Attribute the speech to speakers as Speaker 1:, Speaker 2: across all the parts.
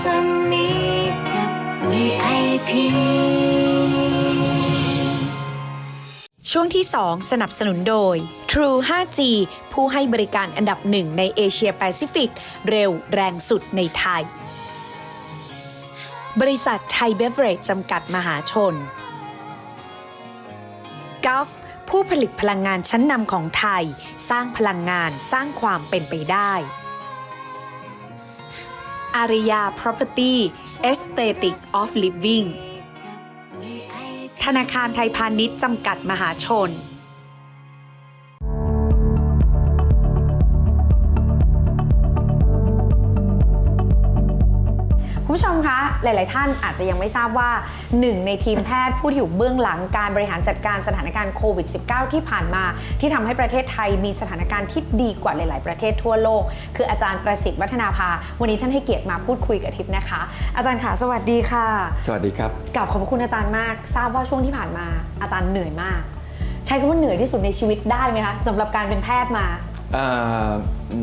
Speaker 1: สมีกับ VIP
Speaker 2: ช่วงที่ 2 สนับสนุนโดย True 5G ผู้ให้บริการอันดับหนึ่งในเอเชียแปซิฟิก เร็วแรงสุดในไทย บริษัทไทยเบเวอเรจจำกัดมหาชนก l f ผู้ผลิตพลังงานชั้นนำของไทย สร้างพลังงานสร้างความเป็นไปได้ อาริยา Property Aesthetic of Living ธนาคารไทยพาณิชย์จำกัดมหาชน
Speaker 3: คุณผู้ชมคะ หลาย ๆ ท่านอาจจะยังไม่ทราบว่าหนึ่งในทีมแพทย์ผู้ที่อยู่เบื้องหลังการบริหารจัดการสถานการณ์โควิด -19 ที่ผ่านมา ที่ทำให้ประเทศไทยมีสถานการณ์ที่ดีกว่าหลาย ๆ ประเทศทั่วโลก คืออาจารย์ประสิทธิ์วัฒนาภา วันนี้ท่านให้เกียรติมาพูดคุยกับทิพย์นะคะ อาจารย์ค่ะสวัสดีค่ะ
Speaker 4: สวัสดีครับ
Speaker 3: กราบขอบพระคุณอาจารย์มาก ทราบว่าช่วงที่ผ่านมาอาจารย์เหนื่อยมาก ใช้คำว่าเหนื่อยที่สุดในชีวิตได้ไหมคะสำหรับการเป็นแพทย์มา
Speaker 4: อ่า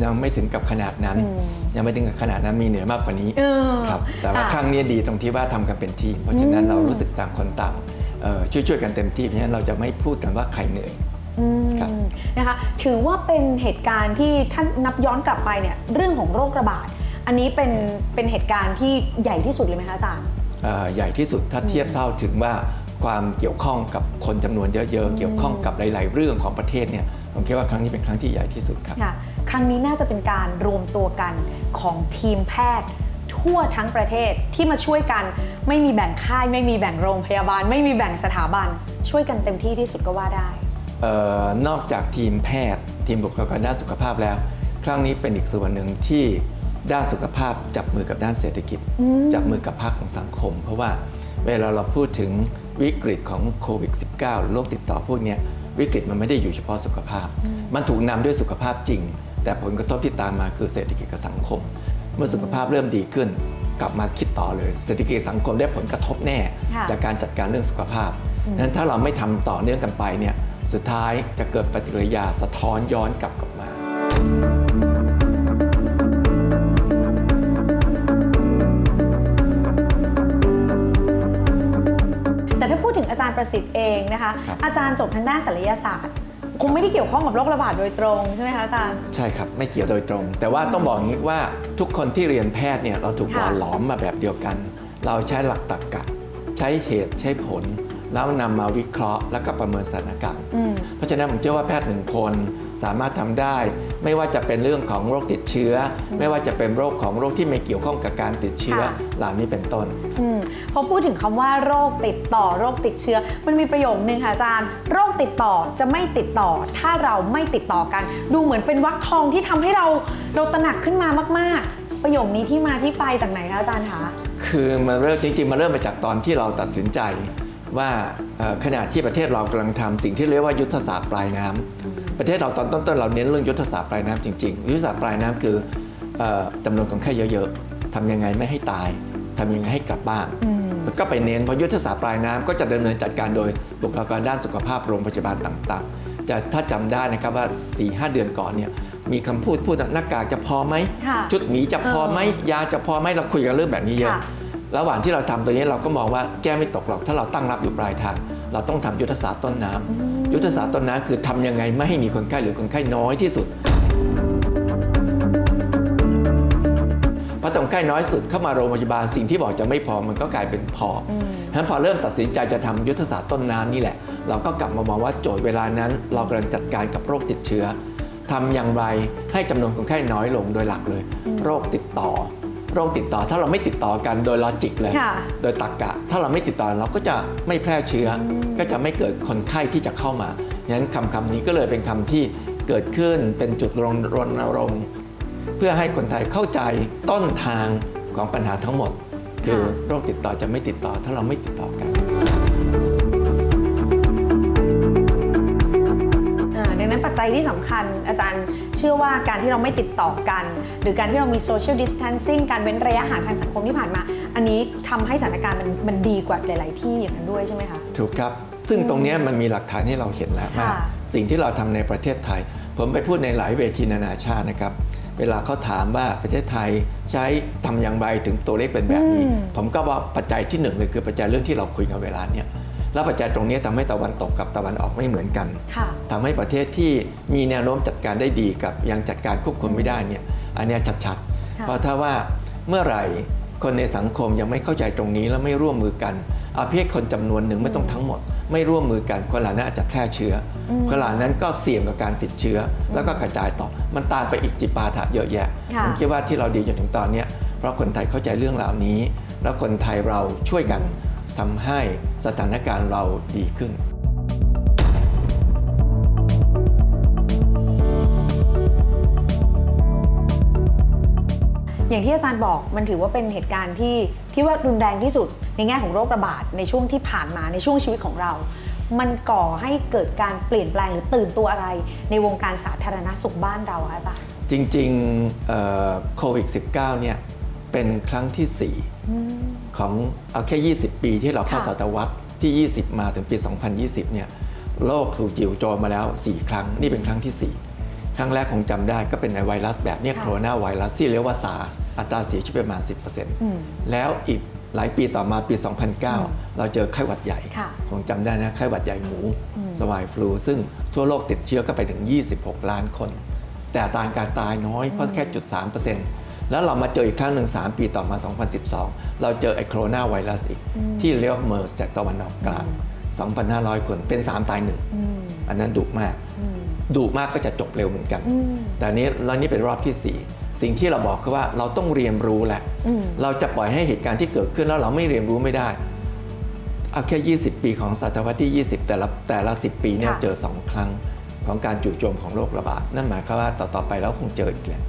Speaker 4: ยังไม่ถึงกับขนาดนั้น
Speaker 3: อืม
Speaker 4: ยังไม่ถึงกับขนาดนั้นมีเหนือมากกว่านี้
Speaker 3: เออ
Speaker 4: ครับแต่ว่า
Speaker 3: ค่ะ
Speaker 4: ครั้งนี้ดีตรงที่ว่าทำกันเป็นทีม เพราะฉะนั้น
Speaker 3: อืม
Speaker 4: เรารู้สึกต่างคนต่างเอ่อช่วยๆกันเต็มที่เพราะฉะนั้นเราจะไม่พูดกันว่าใครเหนื่อย
Speaker 3: อืม
Speaker 4: ครับ
Speaker 3: นะคะถือว่าเป็นเหตุการณ์ที่ท่านนับย้อนกลับไปเนี่ยเรื่องของโรคระบาด อันนี้เป็นเป็นเหตุการณ์ที่ใหญ่ที่สุดเลยไหมคะอาจารย์
Speaker 4: เอ่อใหญ่ที่สุดถ้าเทียบเท่าถึงว่าความเกี่ยวข้องกับคนจำนวนเยอะๆ เกี่ยวข้องกับหลาย ๆ เรื่องของประเทศเนี่ย ผมคิดว่าครั้งนี้เป็นครั้งที่ใหญ่ที่สุดครับ
Speaker 3: ค่ะครั้งนี้น่าจะเป็นการรวมตัวกันของทีมแพทย์ทั่วทั้งประเทศที่มาช่วยกัน ไม่มีแบ่งค่าย ไม่มีแบ่งโรงพยาบาล ไม่มีแบ่งสถาบัน ช่วยกันเต็มที่ที่สุดก็ว่าได้
Speaker 4: เอ่อนอกจากทีมแพทย์ ทีมบุคลากรด้านสุขภาพแล้ว ครั้งนี้เป็นอีกส่วนหนึ่งที่ด้านสุขภาพจับมือกับด้านเศรษฐกิจจับมือกับภาคของสังคม เพราะว่าเวลาเราพูดถึงวิกฤตของโควิด -19 หรือโรคติดต่อพวกเนี้ย วิกฤตมันไม่ได้อยู่เฉพาะสุขภาพ มันถูกนำด้วยสุขภาพจริง แต่ผลกระทบที่ตามมาคือเศรษฐกิจกับสังคม เมื่อสุขภาพเริ่มดีขึ้น กลับมาคิดต่อเลย เศรษฐกิจสังคมได้ผลกระทบแน่
Speaker 3: ค่ะ
Speaker 4: จากการจัดการเรื่องสุขภาพนั้นถ้าเราไม่ทำต่อเนื่องกันไปเนี่ยสุดท้ายจะเกิดปฏิกิริยาสะท้อนย้อนกลับกลับมา
Speaker 3: ประสิทธิ์เองนะคะ
Speaker 4: ครับ
Speaker 3: อาจารย์จบทางด้านศัลยศาสตร์ คงไม่ได้เกี่ยวข้องกับโรคระบาดโดยตรงใช่ไหมคะอาจารย์
Speaker 4: ใช่ครับ ไม่เกี่ยวโดยตรง แต่ว่าต้องบอกอย่างนี้ว่าทุกคนที่เรียนแพทย์เนี่ยเราถูกหล่อ
Speaker 3: ค่ะ
Speaker 4: หลอมมาแบบเดียวกัน เราใช้หลักตรรกะ ใช้เหตุใช้ผล แล้วนำมาวิเคราะห์แล้วก็ประเมินสถานการณ์
Speaker 3: อืม
Speaker 4: เพราะฉะนั้นผมเชื่อว่าแพทย์หนึ่งคนสามารถทำได้ ไม่ว่าจะเป็นเรื่องของโรคติดเชื้อ ไม่ว่าจะเป็นโรคของโรคที่ไม่เกี่ยวข้องกับการติดเชื้อ
Speaker 3: ค่ะ
Speaker 4: เหล่านี้เป็นต้น
Speaker 3: อืม พอพูดถึงคำว่าโรคติดต่อโรคติดเชื้อ มันมีประโยคนึงค่ะอาจารย์ โรคติดต่อจะไม่ติดต่อ ถ้าเราไม่ติดต่อกัน ดูเหมือนเป็นวักทองที่ทำให้เราเราตระหนักขึ้นมามาก ๆ ประโยคนี้ที่มาที่ไปจากไหนคะอาจารย์คะ
Speaker 4: คือมันเริ่มจริงๆมันเริ่มมาจากตอนที่เราตัดสินใจว่าเอ่อขณะที่ประเทศเรากำลังทำสิ่งที่เรียกว่ายุทธศาสตร์ปลายน้ำประเทศเราตอนต้นๆเราเน้นเรื่องยุทธศาสตร์ปลายน้ำจริงๆ ยุทธศาสตร์ปลายน้ำคือเอ่อจำนวนคนไข้เยอะๆทำยังไงไม่ให้ตาย ทำยังไงให้กลับบ้านก็ไปเน้นเพราะยุทธศาสตร์ปลายน้ำก็จะดำเนินจัดการโดยบุคลากรด้านสุขภาพโรงพยาบาลต่างๆ จะถ้าจำได้นะครับว่า4-5เดือนก่อนเนี่ยมีคำพูดพูดว่าหน้ากากจะพอไหม
Speaker 3: ค่ะ
Speaker 4: ชุดหมีจะพอไหมยาจะพอไหมเราคุยกันเรื่องแบบนี้เยอะ
Speaker 3: ค่ะ
Speaker 4: ระหว่างที่เราทำตัวนี้เราก็มองว่าแก้ไม่ตกหรอกถ้าเราตั้งรับอยู่ปลายทาง เราต้องทำยุทธศาสตร์ต้นน้ำยุทธศาสตร์ต้นน้ำคือทำยังไงไม่ให้มีคนไข้หรือคนไข้น้อยที่สุด ไข้น้อยสุดเข้ามาโรงพยาบาลสิ่งที่บอกจะไม่พอมันก็กลายเป็นพออฉะนั้นพอเริ่มตัดสินใจจะทำยุทธศาสตร์ต้นน้ำนี่แหละ เราก็กลับมามองว่าโจทย์เวลานั้น เรากำลังจัดการกับโรคติดเชื้อทำอย่างไรให้จำนวนคนไข้น้อยลงโดยหลักเลย โรคติดต่อ โรคติดต่อถ้าเราไม่ติดต่อกันโดยลอจิกเลย
Speaker 3: ค่ะ
Speaker 4: โดยตรรกกะ ถ้าเราไม่ติดต่อเราก็จะไม่แพร่เชื้ออก็จะไม่เกิดคนไข้ที่จะเข้ามาฉะนั้นคำคำนี้ก็เลยเป็นคำที่เกิดขึ้นเป็นจุดรณรณรงค์ เพื่อให้คนไทยเข้าใจต้นทางของปัญหาทั้งหมด คือ
Speaker 3: ค่ะ
Speaker 4: โรคติดต่อจะไม่ติดต่อถ้าเราไม่ติดต่อกัน
Speaker 3: อ่าดังนั้นปัจจัยที่สำคัญอาจารย์เชื่อว่าการที่เราไม่ติดต่อกัน หรือการที่เรามี social distancing การเว้นระยะห่างทางสังคมที่ผ่านมา อันนี้ทำให้สถานการณ์มันมันดีกว่าหลาย ๆ ที่อย่างนั้นด้วยใช่ไหมคะ
Speaker 4: ถูกครับ ซึ่งตรงเนี้ยมันมีหลักฐานให้เราเห็นแล้วว่า
Speaker 3: ค่ะ
Speaker 4: สิ่งที่เราทำในประเทศไทย ผมไปพูดในหลายเวทีนานาชาตินะครับ เวลาเขาถามว่าประเทศไทยใช้ทำอย่างไรถึงตัวเลขเป็นแบบนี้
Speaker 3: อืม
Speaker 4: ผมก็ว่าปัจจัยที่หนึ่งเลยคือปัจจัยเรื่องที่เราคุยกันเวลาเนี้ยแล้วปัจจัยตรงนี้ทำให้ตะวันตกกับตะวันออกไม่เหมือนกัน
Speaker 3: ค่ะ
Speaker 4: ทำให้ประเทศที่มีแนวโน้มจัดการได้ดีกับยังจัดการควบคุมไม่ได้เนี่ยอันเนี้ยชัด
Speaker 3: ค่ะ
Speaker 4: ๆเพราะถ้าว่าเมื่อไหร่คนในสังคมยังไม่เข้าใจตรงนี้แล้วไม่ร่วมมือกันเอาเพียงคนจำนวนหนึ่งไม่ต้องทั้งหมด ไม่ร่วมมือกันคนเหล่านั้นอาจจะแพร่เชื้ออคนเหล่านั้นก็เสี่ยงกับการติดเชื้ออแล้วก็กระจายต่อ มันตามไปอีกจิปาถะเยอะแยะ
Speaker 3: ค่ะ
Speaker 4: ผมคิดว่าที่เราดีจนถึงตอนเนี้ยเพราะคนไทยเข้าใจเรื่องเหล่านี้ แล้วคนไทยเราช่วยกันทำให้สถานการณ์เราดีขึ้น
Speaker 3: อย่างที่อาจารย์บอกมันถือว่าเป็นเหตุการณ์ที่ที่ว่ารุนแรงที่สุดในแง่ของโรคระบาดในช่วงที่ผ่านมาในช่วงชีวิตของเรา มันก่อให้เกิดการเปลี่ยนแปลงหรือตื่นตัวอะไร ในวงการสาธารณสุขบ้านเราคะอาจารย์
Speaker 4: จริงๆเอ่อโควิด -19 เนี่ยเป็นครั้งที่ 4 ของเอาแค่ 20 ปีที่เราเข้า
Speaker 3: ค่ะ
Speaker 4: ศตวรรษที่ 20 มาถึงปี 2020 เนี่ยโลกถูกจิ๋วโจรมาแล้ว 4 ครั้ง นี่เป็นครั้งที่ 4 ครั้งแรกคงจำได้ก็เป็นไวรัสแบบเนี้ย
Speaker 3: ค่ะ
Speaker 4: โคโรนาไวรัสที่เรียกว่า SARS อัตราเสียชีวิตประมาณ 10%แล้วอีกหลายปีต่อมาปี 2009 เราเจอไข้หวัดใหญ่
Speaker 3: ค่ะ
Speaker 4: คงจำได้นะ ไข้หวัดใหญ่หมูสวายฟลู ซึ่งทั่วโลกติดเชื้อก็ไปถึง 26 ล้านคน แต่อัตราการตายน้อยเพราะแค่จุด3%แล้วเรามาเจออีกครั้งหนึ่ง 3 ปีต่อมา 2012 เราเจอไอโคโรนาไวรัสอีก ที่เรียกว่าเมอร์สจากตะวันออกกลาง 2,500 คนเป็น 3 ตายหนึ่งอันนั้นดุมาก ดุมากก็จะจบเร็วเหมือนกัน แต่อันนี้แล้วนี่เป็นรอบที่ 4 สิ่งที่เราบอกคือว่าเราต้องเรียนรู้แหละ เราจะปล่อยให้เหตุการณ์ที่เกิดขึ้นแล้วเราไม่เรียนรู้ไม่ได้เอาแค่ 20 ปีของศตวรรษที่ 20 แต่ละแต่ละ 10 ปีเนี่ย
Speaker 3: ค่ะ
Speaker 4: เจอ 2 ครั้งของการจู่โจมของโรคระบาด นั่นหมายความว่าต่อต่อไปแล้วคงเจออีกแหละ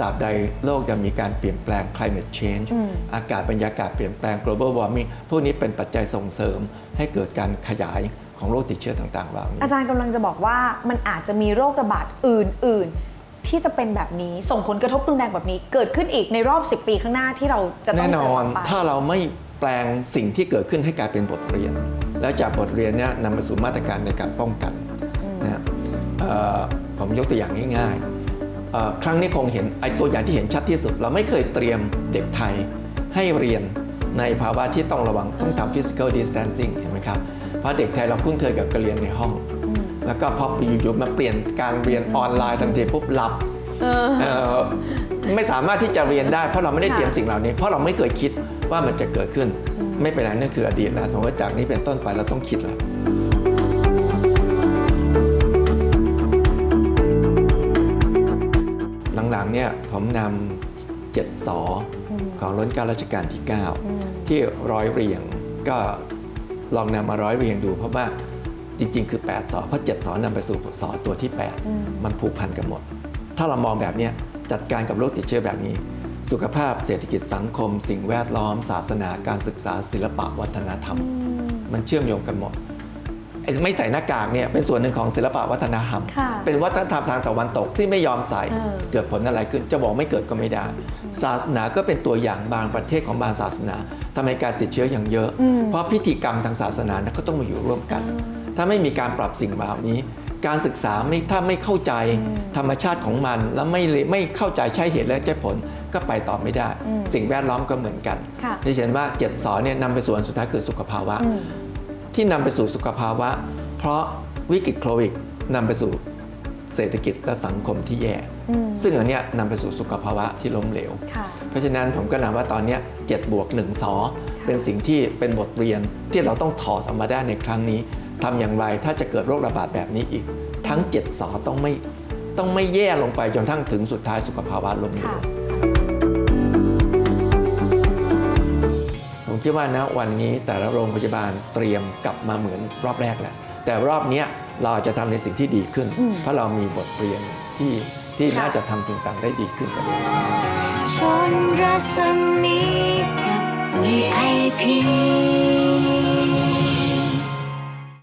Speaker 4: ตราบใดโลกยังมีการเปลี่ยนแปลง climate change อากาศบรรยากาศเปลี่ยนแปลง global warming พวกนี้เป็นปัจจัยส่งเสริมให้เกิดการขยาย ของโรคติดเชื้อต่างๆเหล่านี้
Speaker 3: อาจารย์กำลังจะบอกว่ามันอาจจะมีโรคระบาดอื่น ๆ ที่จะเป็นแบบนี้ส่งผลกระทบรุนแรงแบบนี้ เกิดขึ้นอีกในรอบ 10 ปีข้างหน้าที่เราจะต้อง
Speaker 4: แน่น
Speaker 3: เจอ
Speaker 4: อน
Speaker 3: ต่อไป
Speaker 4: ถ้าเราไม่แปลงสิ่งที่เกิดขึ้นให้กลายเป็นบทเรียน แล้วจากบทเรียนเนี่ยนำไปสู่มาตรการในการป้องกันนะเอ่อผมยกตัวอย่างง่ายๆเอ่อครั้งนี้คงเห็นไอ้ตัวอย่างที่เห็นชัดที่สุด เราไม่เคยเตรียมเด็กไทยให้เรียนในภาวะที่ต้องระวังต้องทำ physical distancing เห็นไหมครับ เพราะเด็กไทยเราคุ้นเคยกับการเรียนในห้อง แล้วก็พออยู่ๆมาเปลี่ยนการเรียนออนไลน์ทันทีปุ๊บหลับเอ่อไม่สามารถที่จะเรียนได้ เพราะเราไม่ได้เตรียมสิ่งเหล่านี้ เพราะเราไม่เคยคิดว่ามันจะเกิดขึ้น ไม่เป็นไรนั่นคืออดีตแล้วผมว่าจากนี้เป็นต้นไปเราต้องคิดแล้วหลังๆเนี่ยผมนำเจ็ดสอของร้นเกล้ารัชกาลที่ 9 ที่ร้อยเรียงก็ ลองนำมาร้อยเรียงดู เพราะว่าจริง ๆ คือ 8สอเพราะ7สอนำไปสู่สอตัวที่ 8 มันผูกพันกันหมด ถ้าเรามองแบบเนี้ยจัดการกับโรคติดเชื้อแบบนี้ สุขภาพเศรษฐกิจสังคม สิ่งแวดล้อม ศาสนาการศึกษาศิลปะวัฒนธรรม มันเชื่อมโยงกันหมด ไอ้ไม่ใส่หน้ากากเนี่ยเป็นส่วนหนึ่งของศิลปะวัฒนธรรม
Speaker 3: ค่ะ
Speaker 4: เป็นวัฒนธรรมทางตะวันตกที่ไม่ยอมใส่
Speaker 3: เออ
Speaker 4: เกิดผลอะไรขึ้น จะบอกไม่เกิดก็ไม่ได้ ศาสนาก็เป็นตัวอย่างบางประเทศของบางศาสนาทำให้การติดเชื้ออย่างเยอะ เพราะพิธีกรรมทางศาสนานะเขาต้องมาอยู่ร่วมกัน ถ้าไม่มีการปรับสิ่งเหล่านี้ การศึกษาไม่ถ้าไม่เข้าใจธรรมชาติของมัน แล้วไม่เลยไม่เข้าใจใช่เหตุและใช่ผลก็ไปต่อไม่ได้ สิ่งแวดล้อมก็เหมือนกัน
Speaker 3: ค่ะ
Speaker 4: ที่เห็นว่าเจ็ดสอนเนี่ยนำไปสู่อันสุดท้ายคือสุขภาวะ ที่นำไปสู่สุขภาวะ เพราะวิกฤตโควิดนำไปสู่เศรษฐกิจและสังคมที่แย่ ซึ่งอันเนี้ยนำไปสู่สุขภาวะที่ล้มเหลว
Speaker 3: ค่ะ
Speaker 4: เพราะฉะนั้นผมก็นำว่าตอนเนี้ย7บวก1สอเป็นสิ่งที่เป็นบทเรียนที่เราต้องถอดออกมาได้ในครั้งนี้ทำอย่างไรถ้าจะเกิดโรคระบาดแบบนี้อีก ทั้ง 7สอต้องไม่ต้องไม่แย่ลงไปจนทั้งถึงสุดท้ายสุขภาวะล้มเหล
Speaker 3: ค่ะ
Speaker 4: ว คิดว่านะวันนี้แต่ละโรงพยาบาลเตรียมกลับมาเหมือนรอบแรกแหละแต่รอบเนี้ยเราอาจจะทำในสิ่งที่ดีขึ้น เพราะเรามีบทเรียนที่ที่
Speaker 3: ค่ะ
Speaker 4: น่าจะทำสิ่งต่างได้ดีขึ้นกว่านี้
Speaker 1: ชนรัศมีกับ VIP